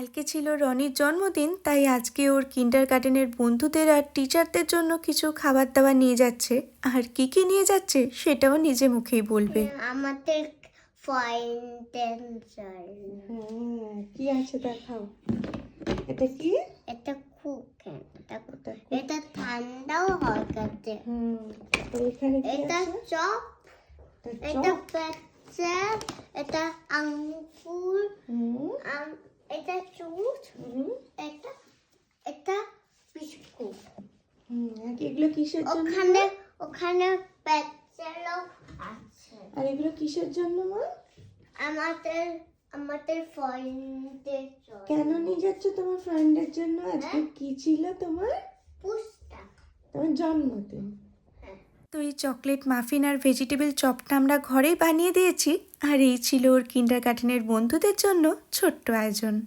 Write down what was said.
কালকে ছিল রনির জন্মদিন তাই আজকে ওর কিন্ডার গার্ডেনের বন্ধুদের আর টিচারদের জন্য কিছু খাবার দাবার নিয়ে যাচ্ছে। আর কি কি নিয়ে যাচ্ছে সেটাও নিজে মুখেই বলবে। আমাদের কি আছে দেখাও। এটা কি? এটা এটা ঠান্ডাও হয় কাছে এটা চপ। এটা এটা পেঁচা এটা আঙ্গুর হুম, আম এটা জুস হুম, এটা এটা বিস্কুট হুম, আর এগুলো কিসের জন্য? ওখানে ওখানে পেঁচালো আছে। আর এগুলো কিসের জন্য মা? আমাদের আমাদের ফাইন্ডেন্সার কেন নিয়ে যাচ্ছ তোমার ফ্রেন্ডের জন্য? আজকে কি ছিল তোমার? পুস্তক তোমার জন্মদিন। তো এই চকলেট মাফিন আর ভেজিটেবল চপটা আমরা ঘরেই বানিয়ে দিয়েছি। আর এই ছিল ওর কিন্ডার গার্ডেনের বন্ধুদের জন্য ছোট্ট আয়োজন।